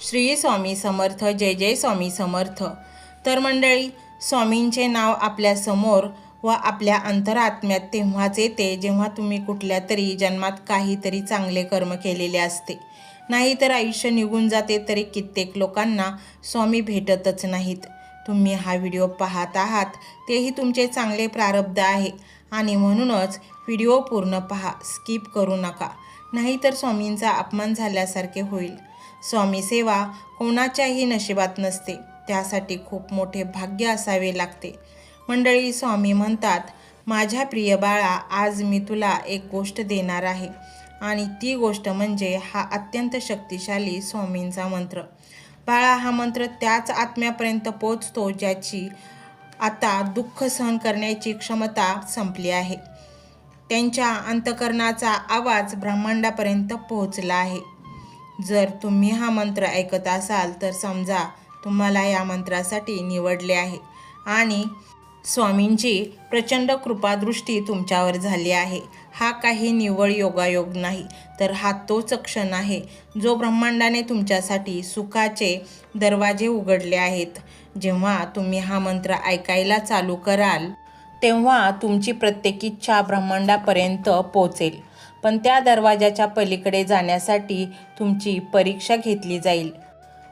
श्री स्वामी समर्थ जय जय स्वामी समर्थ. तर मंडळी स्वामींचे नाव आपल्यासमोर व आपल्या अंतरात्म्यात तेव्हाच येते जेव्हा तुम्ही कुठल्या तरी जन्मात काहीतरी चांगले कर्म केलेले असते. नाहीतर आयुष्य निघून जाते तरी कित्येक लोकांना स्वामी भेटतच नाहीत. तुम्ही हा व्हिडिओ पाहत आहात तेही तुमचे चांगले प्रारब्ध आहे. आणि म्हणूनच व्हिडिओ पूर्ण पहा स्किप करू नका. नाहीतर स्वामींचा अपमान झाल्यासारखे होईल. स्वामी सेवा कोणाच्याही नशिबात नसते. त्यासाठी खूप मोठे भाग्य असावे लागते. मंडळी स्वामी म्हणतात माझ्या प्रिय बाळा आज मी तुला एक गोष्ट देणार आहे. आणि ती गोष्ट म्हणजे हा अत्यंत शक्तिशाली स्वामींचा मंत्र. बाळा हा मंत्र त्याच आत्म्यापर्यंत पोचतो ज्याची आता दुःख सहन करण्याची क्षमता संपली आहे. त्यांच्या अंतकरणाचा आवाज ब्रह्मांडापर्यंत पोहोचला आहे. जर तुम्ही हा मंत्र ऐकत असाल तर समजा तुम्हाला या मंत्रासाठी निवडले आहे. आणि स्वामींची प्रचंड कृपादृष्टी तुमच्यावर झाली आहे. हा काही निव्वळ योगायोग नाही तर हा तोच क्षण आहे जो ब्रह्मांडाने तुमच्यासाठी सुखाचे दरवाजे उघडले आहेत. जेव्हा तुम्ही हा मंत्र ऐकायला चालू कराल तेव्हा तुमची प्रत्येक इच्छा ब्रह्मांडापर्यंत पोचेल. पण त्या दरवाजाच्या पलीकडे जाण्यासाठी तुमची परीक्षा घेतली जाईल.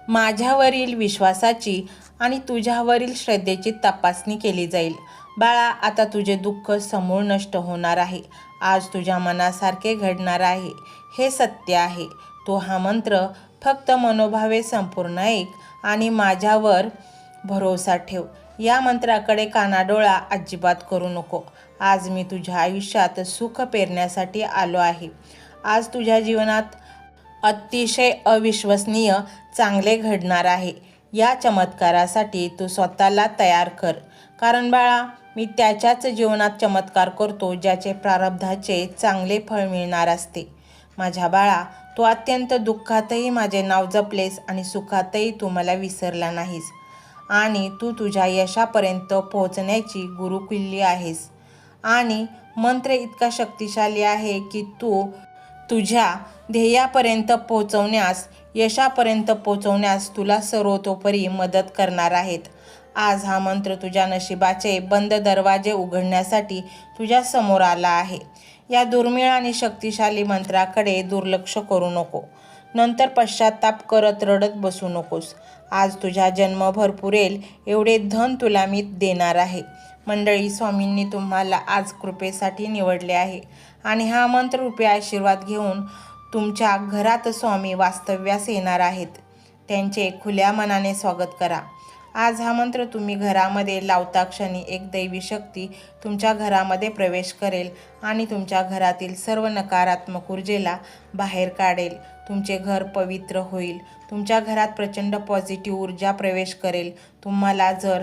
माझ्यावरील विश्वासाची आणि तुझ्यावरील श्रद्धेची तपासणी केली जाईल. बाळा आता तुझे दुःख समूळ नष्ट होणार आहे. आज तुझ्या मनासारखे घडणार आहे. हे सत्य आहे. तो हा मंत्र फक्त मनोभावे संपूर्ण ऐक आणि माझ्यावर भरोसा ठेव. या मंत्राकडे कानाडोळा अजिबात करू नको. आज मी तुझ्या आयुष्यात सुख पेरण्यासाठी आलो आहे. आज तुझ्या जीवनात अतिशय अविश्वसनीय चांगले घडणार आहे. या चमत्कारासाठी तू स्वतःला तयार कर. कारण बाळा मी त्याच्याच जीवनात चमत्कार करतो ज्याचे प्रारब्धाचे चांगले फळ मिळणार असते. माझ्या बाळा तू अत्यंत दुःखातही माझे नाव जपलेस आणि सुखातही तू मला विसरला नाहीस. आणि तू तुझ्या यशापर्यंत पोहोचण्याची गुरुकिल्ली आहेस. आणि मंत्र इतका शक्तिशाली आहे की तू तुझ्या ध्येयापर्यंत पोहोचवण्यास यशापर्यंत पोहोचवण्यास तुला सर्वतोपरी मदत करणार आहेत. आज हा मंत्र तुझ्या नशिबाचे बंद दरवाजे उघडण्यासाठी तुझ्या समोर आला आहे. या दुर्मिळ आणि शक्तिशाली मंत्राकडे दुर्लक्ष करू नको. नंतर पश्चाताप करत रडत बसू नकोस. आज तुझ्या जन्मभर पुरेल एवढे धन तुला मी देणार आहे. मंडळी स्वामींनी तुम्हाला आज कृपेसाठी निवडले आहे. आणि हा मंत्ररूपी आशीर्वाद घेऊन तुमच्या घरात स्वामी वास्तव्यास येणार आहेत. त्यांचे खुल्या मनाने स्वागत करा. आज हा मंत्र तुम्ही घरामध्ये लावता क्षणी एक दैवी शक्ती तुमच्या घरामध्ये प्रवेश करेल आणि तुमच्या घरातील सर्व नकारात्मक ऊर्जेला बाहेर काढेल. तुमचे घर पवित्र होईल. तुमच्या घरात प्रचंड पॉझिटिव्ह ऊर्जा प्रवेश करेल. तुम्हाला जर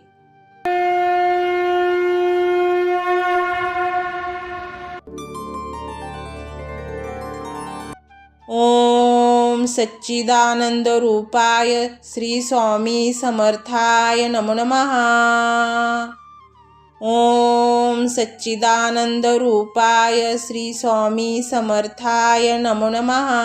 ओम सच्चिदानंद रूपाय श्री स्वामी समर्थाय नमो नमहा ओम सच्चिदानंदरूपाय श्री स्वामी समर्थाय नमो नमहा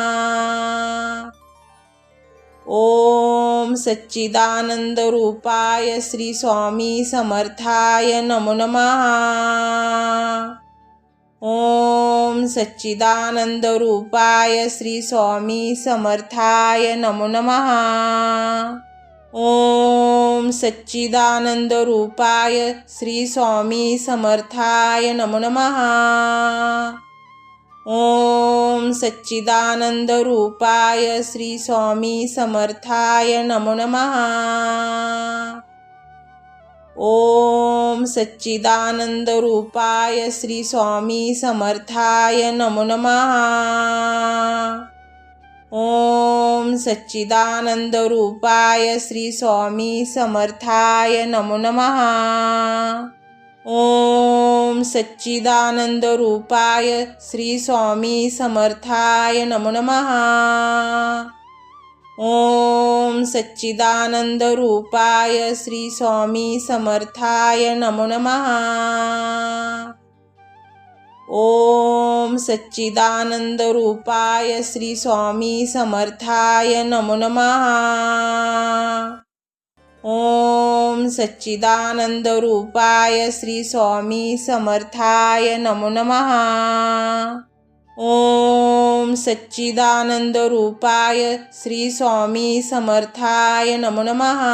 ओम सच्चिदानंदरूपाय श्री स्वामी समर्थाय नमो नमहा ओम सच्चिदानंदरूपाय श्री स्वामी समर्थाय नमो नमः। ओम सच्चिदानन्दरूपाय श्री स्वामी समर्थाय नमो नमः। ओम सच्चिदानन्दरूपाय श्री स्वामी समर्थाय नमो नमः। ओम सच्चिदानन्दरूपाय श्री स्वामी समर्थाय नमो नमः। ओम सच्चिदानंदरूपाय श्री स्वामी समर्थाय नमो नमः। ओम सच्चिदानन्दरूपाय श्री स्वामी समर्थाय नमो नमः। ओम सच्चिदानन्दरूपाय श्री स्वामी समर्थाय नमो नमः। ॐ सच्चिदानन्दरूपाय श्री स्वामी समर्थाय नमो नमः। ॐ सच्चिदानन्दरूपाय श्री स्वामी समर्थाय नमो नमः। ओम सच्चिदानंदरूपाय श्री स्वामी समर्थाय नमो नमहा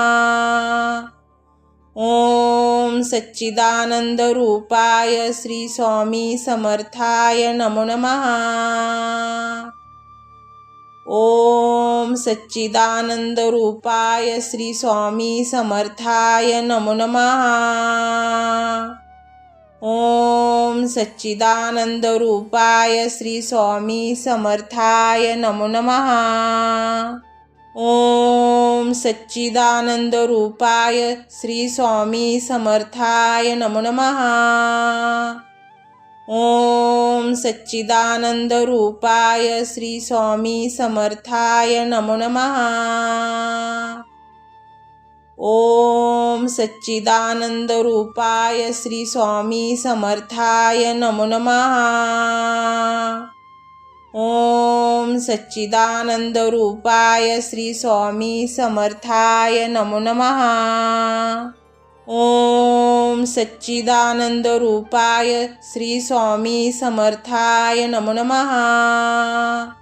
ओम सच्चिदानंदरूपाय श्री स्वामी समर्थाय नमो नमहा ओम सच्चिदानंदरूपाय श्री स्वामी समर्थाय नमो नमहा ओम सच्चिदानन्दरूपाय श्री स्वामी समर्थाय नमो नमः। ओम सच्चिदानन्दरूपाय श्री स्वामी समर्थाय नमो नमः। ओम सच्चिदानन्दरूपाय श्री स्वामी समर्थाय नमो नमः। ओम सच्चिदानंदरूपाय श्री स्वामी समर्थाय नमो नमः। ॐ सच्चिदानन्दरूपाय श्री स्वामी समर्थाय नमो नमः। ॐ सच्चिदानन्दरूपाय श्री स्वामी समर्थाय नमो नमः।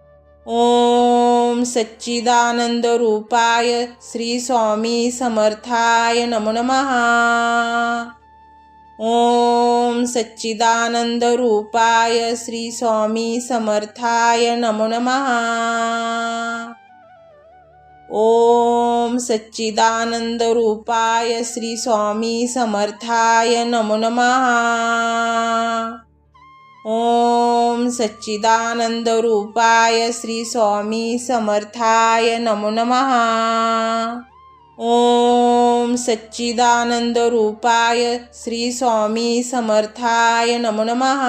ओम सच्चिदानन्दरूपाय श्री स्वामी समर्थाय नमो नमः। ओम सच्चिदानन्दरूपाय श्री स्वामी समर्थाय नमो नमः। ओम सच्चिदानन्दरूपाय श्री स्वामी समर्थाय नमो नमः। ओम सच्चिदानंदरूपाय श्री स्वामी समर्थाय नमो नमः। ओम सच्चिदानंदरूपाय श्री स्वामी समर्थाय नमो नमः।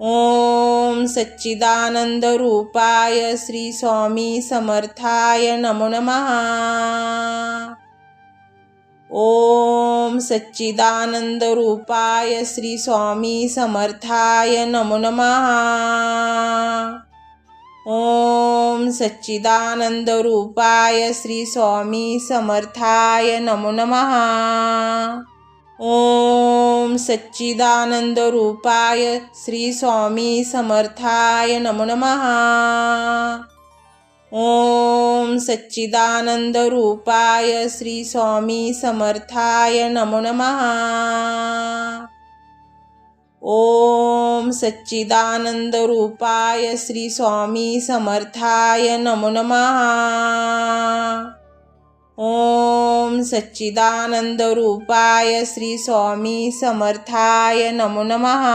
ओम सच्चिदानंदरूपाय श्री स्वामी समर्थाय नमो नमः। ओम सच्चिदानन्दरूपाय श्री स्वामी समर्थाय नमो नमः। ओम सच्चिदानन्दरूपाय श्री स्वामी समर्थाय नमो नमः। ओम सच्चिदानन्दरूपाय श्री स्वामी समर्थाय नमो नमः। ओम सच्चिदानन्दरूपाय श्री स्वामी समर्थाय नमो नमः। ओम सच्चिदानन्दरूपाय श्री स्वामी समर्थाय नमो नमः। ओम सच्चिदानन्दरूपाय श्री स्वामी समर्थाय नमो नमः।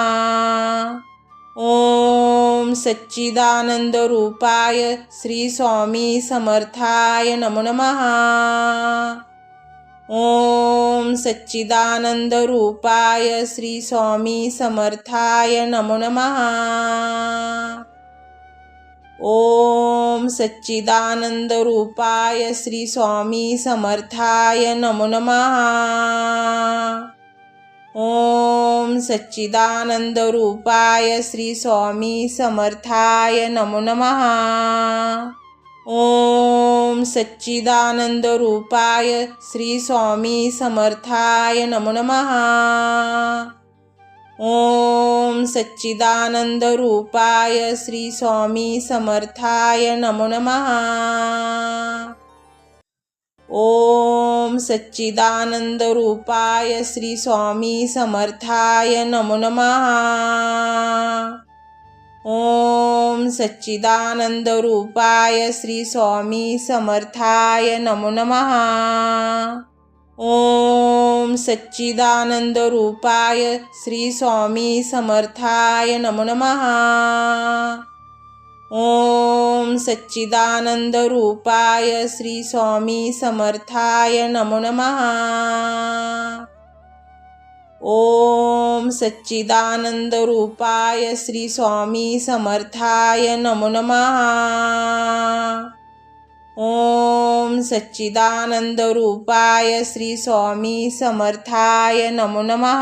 ओम सच्चिदानंदरूपाय श्री स्वामी समर्थाय नमो नमः। ओम सच्चिदानंदरूपाय श्री स्वामी समर्थाय नमो नमः। ओम सच्चिदानंदरूपाय श्री स्वामी समर्थाय नमो नमः। ओम सच्चिदानन्दरूपाय श्री स्वामी समर्थाय नमो नमः। ओम सच्चिदानन्दरूपाय श्री स्वामी समर्थाय नमो नमः। ओम सच्चिदानन्दरूपाय श्री स्वामी समर्थाय नमो नमः। ओम सच्चिदानंदरूपाय श्री स्वामी समर्थाय नमो नमः। ओम सच्चिदानंदरूपाय श्री स्वामी समर्थाय नमो नमः। ओम सच्चिदानंदरूपाय श्री स्वामी समर्थाय नमो नमः। ओम सच्चिदानन्दरूपाय श्री स्वामी समर्थाय नमो नमः। ओम सच्चिदानन्दरूपाय श्री स्वामी समर्थाय नमो नमः। ओम सच्चिदानन्दरूपाय श्री स्वामी समर्थाय नमो नमः।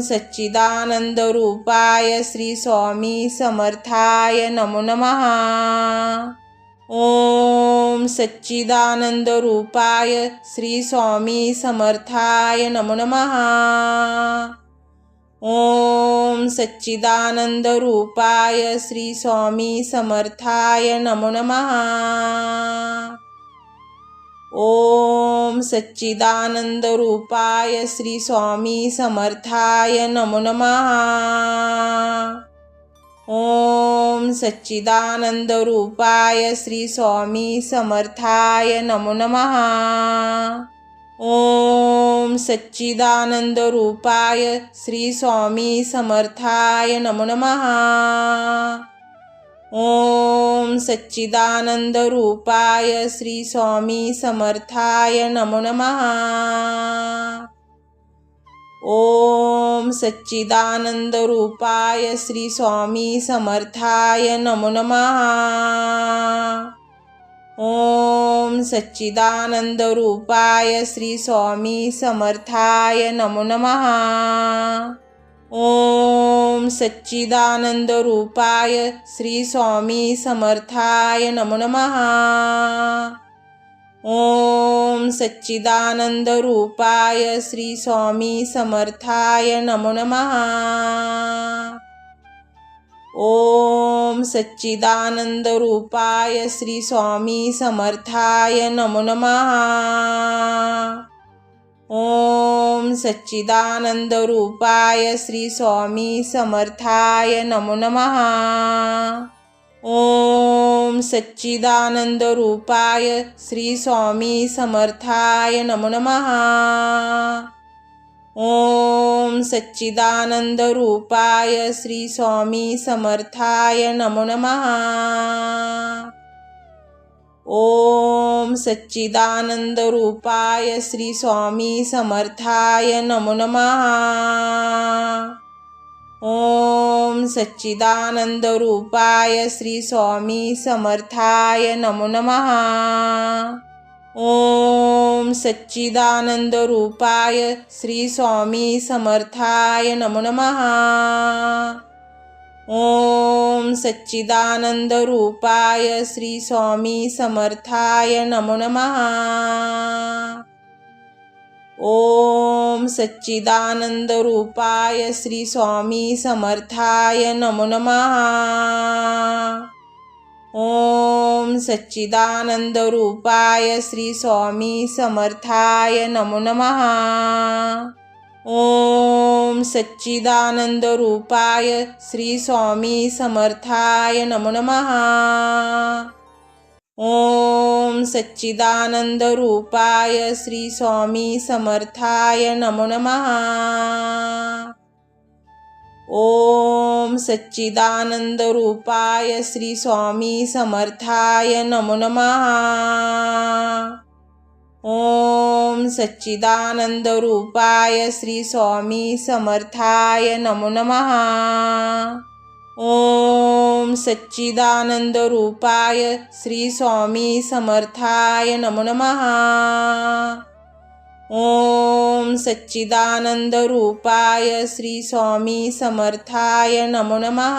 सच्चिदानंदरूपाय श्री स्वामी समर्थाय नमो नमः. ओम सच्चिदानन्दरूपाय श्री स्वामी समर्थाय नमो नमः. ओम सच्चिदानन्दरूपाय श्री स्वामी समर्थाय नमो नमः. ओम सच्चिदानन्दरूपाय श्री स्वामी समर्थाय नमो नमः। ओम सच्चिदानन्दरूपाय श्री स्वामी समर्थाय नमो नमः। ओम सच्चिदानन्दरूपाय श्री स्वामी समर्थाय नमो नमः। ओम सच्चिदानन्दरूपाय श्री स्वामी समर्थाय नमो नमः। ओम सच्चिदानन्दरूपाय श्री स्वामी समर्थाय नमो नमः। ओम सच्चिदानन्दरूपाय श्री स्वामी समर्थाय नमो नमः। ओम सच्चिदानन्दरूपाय श्री स्वामी समर्थाय नमो नमः। ओम सच्चिदानन्दरूपाय श्री स्वामी समर्थाय नमो नमः। ओम सच्चिदानन्दरूपाय श्री स्वामी समर्थाय नमो नमः। ओम सच्चिदानंदरूपाय श्री स्वामी समर्थाय नमो नमः। ओम सच्चिदानंदरूपाय श्री स्वामी समर्थाय नमो नमः। ओम सच्चिदानंदरूपाय श्री स्वामी समर्थाय नमो नमः। ओम सच्चिदानंदरूपाय श्री स्वामी समर्थाय नमो नमः। ओम सच्चिदानंदरूपाय श्री स्वामी समर्थाय नमो नमः। ओम सच्चिदानंदरूपाय श्री स्वामी समर्थाय नमो नमः। ओम सच्चिदानन्दरूपाय श्री स्वामी समर्थाय नमो नमः। ओम सच्चिदानन्दरूपाय श्री स्वामी समर्थाय नमो नमः। ओम सच्चिदानन्दरूपाय श्री स्वामी समर्थाय नमो नमः। ओम सच्चिदानन्दरूपाय श्री स्वामी समर्थाय नमो नमः। ओम सच्चिदानन्दरूपाय श्री स्वामी समर्थाय नमो नमः। ओम सच्चिदानन्दरूपाय श्री स्वामी समर्थाय नमो नमः। ओम सच्चिदानंदरूपाय श्री स्वामी समर्थाय नमो नमः। ओम सच्चिदानंदरूपाय श्री स्वामी समर्थाय नमो नमः। ओम सच्चिदानंदरूपाय श्री स्वामी समर्थाय नमो नमः।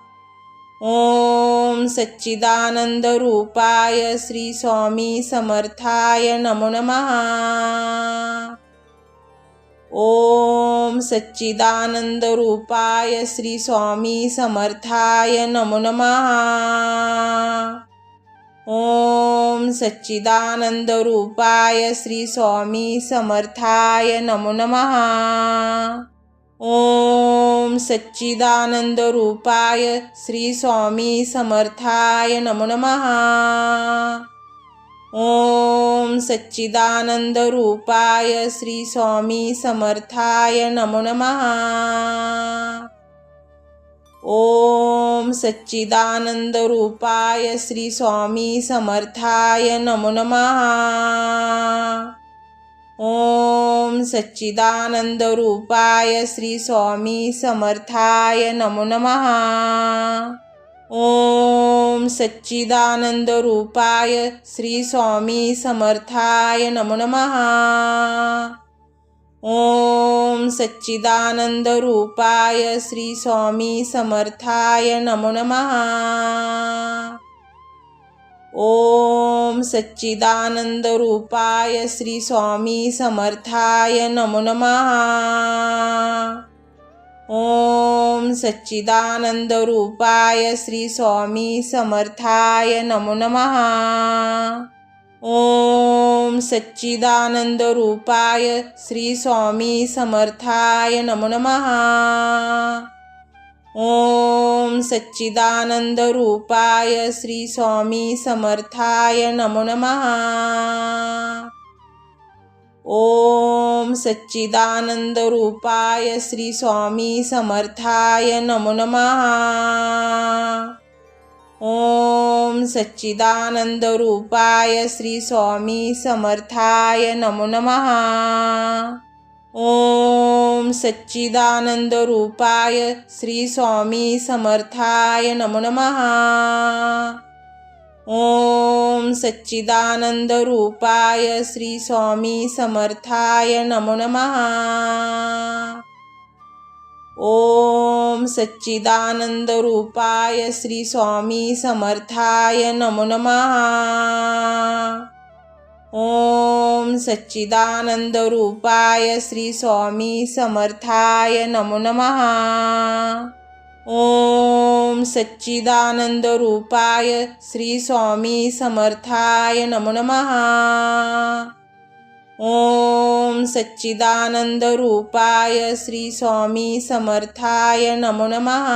ओम सच्चिदानन्दरूपाय श्री स्वामी समर्थाय नमो नमः। ओम सच्चिदानन्दरूपाय श्री स्वामी समर्थाय नमो नमः। ओम सच्चिदानन्दरूपाय श्री स्वामी समर्थाय नमो नमः। ओम सच्चिदानन्दरूपाय श्री स्वामी समर्थाय नमो नमः। ओम सच्चिदानन्दरूपाय श्री स्वामी समर्थाय नमो नमः। ओम सच्चिदानन्दरूपाय श्री स्वामी समर्थाय नमो नमः। ओम सच्चिदानंदरूपाय श्री स्वामी समर्थाय नमो नमः। ओम सच्चिदानंदरूपाय श्री स्वामी समर्थाय नमो नमः। ओम सच्चिदानंदरूपाय श्री स्वामी समर्थाय नमो नमः। ओम सच्चिदानंदरूपाय श्री स्वामी समर्थाय नमो नमः। ओम सच्चिदानंदरूपाय श्री स्वामी समर्थाय नमो नमः। ओम सच्चिदानंदरूपाय श्री स्वामी समर्थाय नमो नमः। ओम सच्चिदानन्दरूपाय श्री स्वामी समर्थाय नमो नमः। ओम सच्चिदानन्दरूपाय श्री स्वामी समर्थाय नमो नमः। ओम सच्चिदानन्दरूपाय श्री स्वामी समर्थाय नमो नमः। ओम सच्चिदानन्दरूपाय श्री स्वामी समर्थाय नमो नमः। ओम सच्चिदानन्दरूपाय श्री स्वामी समर्थाय नमो नमः। ओम सच्चिदानन्दरूपाय श्री स्वामी समर्थाय नमो नमः। ओम सच्चिदानंदरूपाय श्री स्वामी समर्थाय नमो नमः। ओम सच्चिदानंदरूपाय श्री स्वामी समर्थाय नमो नमः। ओम सच्चिदानंदरूपाय श्री स्वामी समर्थाय नमो नमः।